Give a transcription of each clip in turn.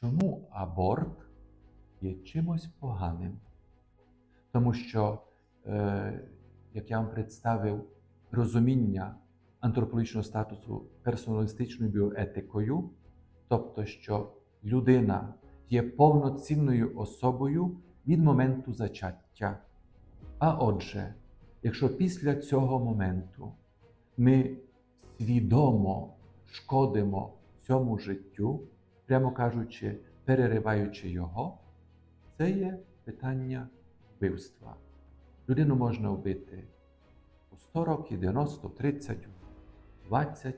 Чому аборт є чимось поганим? Тому що, е, як я вам представив, розуміння антропологічного статусу персоналістичною біоетикою, тобто, що людина є повноцінною особою від моменту зачаття. А отже, якщо після цього моменту ми свідомо шкодимо цьому життю, прямо кажучи, перериваючи його, це є питання вбивства. Людину можна вбити у 100 років, 90, 30, 20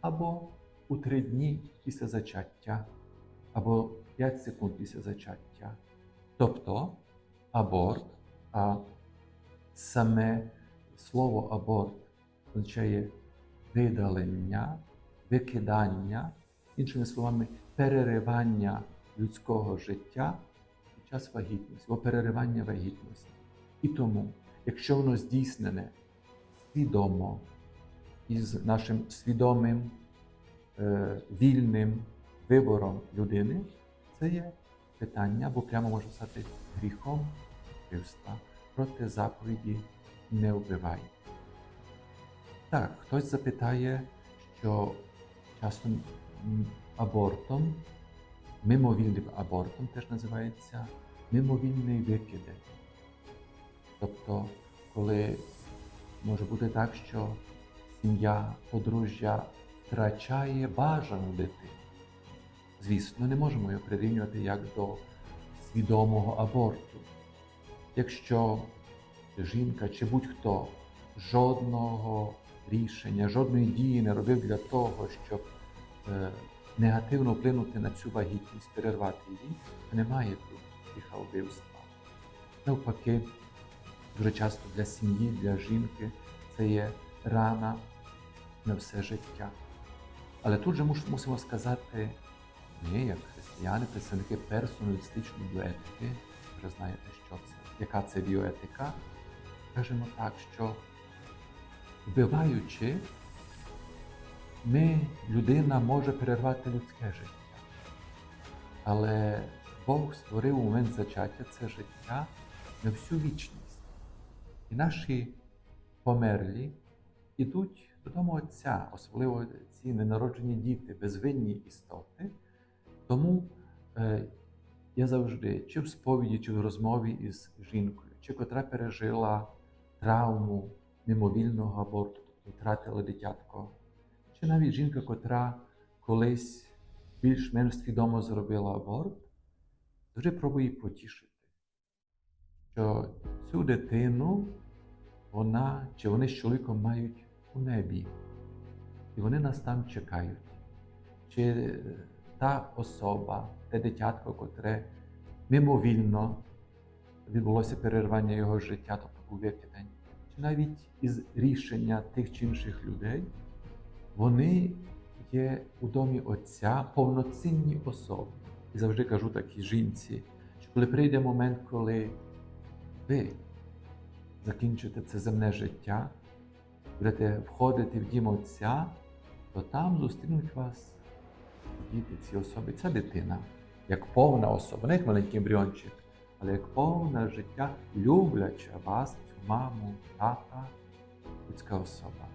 або у 3 дні після зачаття, або 5 секунд після зачаття. Тобто аборт, а саме слово аборт означає видалення, викидання, іншими словами, переривання людського життя під час вагітності, або переривання вагітності. І тому, якщо воно здійснене свідомо із нашим свідомим е, вільним вибором людини, це є питання, або прямо може стати гріхом вбивства проти заповіді не вбивай. Так, хтось запитає, що часто абортом, мимовільним абортом теж називається мимовільний викидень. Тобто, коли може бути так, що сім'я, подружжя втрачає бажану дитину. Звісно, не можемо його прирівнювати як до свідомого аборту. Якщо жінка чи будь-хто жодного рішення, жодної дії не робив для того, щоб е, негативно вплинути на цю вагітність, перервати її, немає тут вбивства. Навпаки, дуже часто для сім'ї, для жінки це є рана на все життя. Але тут же мусимо сказати, ми, як християни, представники персоналістичної біоетики, вже знаєте, що це, яка це біоетика, кажемо так, що вбиваючи, ми, людина може перервати людське життя. Але Бог створив у момент зачаття це життя на всю вічність. І наші померлі ідуть додому Отця, особливо ці ненароджені діти, безвинні істоти. Тому е, я завжди, чи в сповіді, чи в розмові із жінкою, чи котра пережила травму мимовільного аборту, тобто втратила дитятко, чи навіть жінка, котра колись більш-менш свідомо зробила аборт, завжди пробує потішити, що цю дитину вона чи вони з чоловіком мають у небі, і вони нас там чекають. Чи та особа, те дитятко, котре мимовільно відбулося перервання його життя, тобто був викидень, чи навіть із рішення тих чи інших людей, вони є у домі Отця повноцінні особи. І завжди кажу такій жінці, що коли прийде момент, коли ви закінчите це земне життя, будете входити в дім Отця, то там зустрінуть вас діти, ці особи. Ця дитина, як повна особа, не як маленький ембріончик, але як повне життя, любляча вас, цю маму, тата, людська особа.